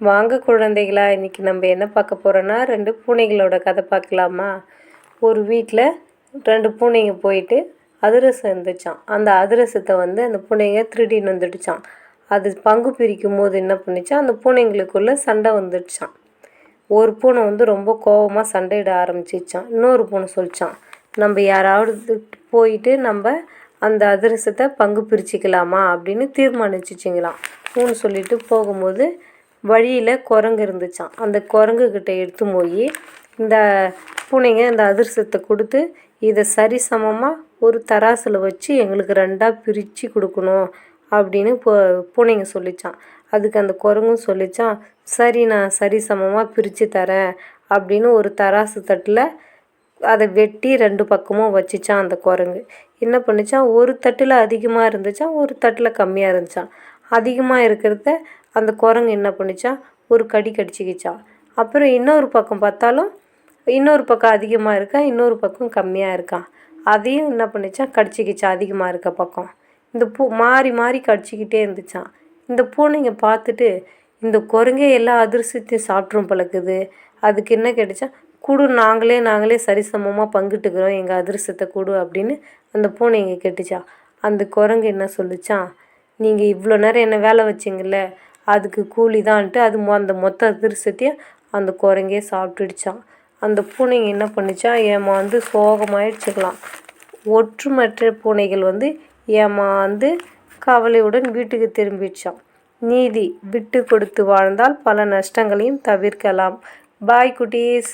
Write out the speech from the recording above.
வாங்க குழந்தைகளா இன்றைக்கி நம்ம என்ன பார்க்க போகிறோன்னா ரெண்டு பூனைகளோட கதை பார்க்கலாமா? ஒரு வீட்டில் ரெண்டு பூனைங்க போயிட்டு அதிரசம் இருந்துச்சான் அந்த அதிரசத்தை வந்து அந்த பூனைங்க திருடின்னு வந்துடுச்சான் அது பங்கு பிரிக்கும் போது என்ன பண்ணிச்சான் அந்த பூனைங்களுக்குள்ளே சண்டை வந்துடுச்சான் ஒரு பூனை வந்து ரொம்ப கோவமாக சண்டையிட ஆரம்பிச்சிச்சான் இன்னொரு பூனை சொல்லிச்சான் நம்ம யாராவது போயிட்டு நம்ம அந்த அதிரசத்தை பங்கு பிரிச்சுக்கலாமா? அப்படின்னு தீர்மானிச்சிச்சிங்களாம். பூனை சொல்லிட்டு போகும்போது வழியில் குரங்கு இருந்துச்சான் அந்த குரங்குக்கிட்ட எடுத்து போய் இந்த பூனைங்க இந்த அதிரசத்தை கொடுத்து இதை சரிசமமாக ஒரு தராசில் வச்சு எங்களுக்கு ரெண்டாக பிரித்து கொடுக்கணும் அப்படின்னு பூ பூனைங்க சொல்லிச்சான் அதுக்கு அந்த குரங்கும் சொல்லிச்சான் சரி நான் சரிசமமாக பிரித்து தரேன் அப்படின்னு ஒரு தராசு தட்டில் அதை வெட்டி ரெண்டு பக்கமும் வச்சுச்சான் அந்த குரங்கு. என்ன பண்ணுச்சான் ஒரு தட்டில் அதிகமாக இருந்துச்சான் ஒரு தட்டில் கம்மியாக இருந்துச்சான் அதிகமாக இருக்கிறத அந்த குரங்கு என்ன பண்ணுச்சா? ஒரு கடி கடிச்சிக்கிச்சான் அப்புறம் இன்னொரு பக்கம் பார்த்தாலும் இன்னொரு பக்கம் அதிகமாக இருக்கா? இன்னொரு பக்கம் கம்மியாக இருக்கா? அதையும் என்ன பண்ணிச்சான் கடிச்சிக்கிச்சான் அதிகமாக இருக்க பக்கம். இந்த பூ மாறி மாறி கடிச்சிக்கிட்டே இருந்துச்சான் இந்த பூனைங்க பார்த்துட்டு இந்த குரங்கே எல்லா அதிர்ஷ்டத்தையும் சாப்பிட்ரும் பழக்குது. அதுக்கு என்ன கேட்டுச்சா? கூடு நாங்களே நாங்களே சரிசமமாக பங்கிட்டுக்கிறோம். எங்கள் அதிர்ஷ்டத்தை கொடு அப்படின்னு அந்த பூனைங்க கேட்டுச்சா? அந்த குரங்கு என்ன சொல்லிச்சான் நீங்கள் இவ்வளோ நேரம் என்ன வேலை வச்சிங்கல்ல அதுக்கு கூலி தான்ட்டு அது மொ அந்த மொத்த அதிர்ஷ்டத்தையும் அந்த குரங்கே சாப்பிட்டுடுச்சான் அந்த பூனைங்க என்ன பண்ணுச்சா ஏமாந்து சோகமாயிடுச்சுக்கலாம் ஒற்றுமற்ற பூனைகள் வந்து ஏமாந்து கவலையுடன் வீட்டுக்கு திரும்பிடுச்சான் நீதி விட்டு கொடுத்து வாழ்ந்தால் பல நஷ்டங்களையும் தவிர்க்கலாம். பாய் குட்டீஸ்.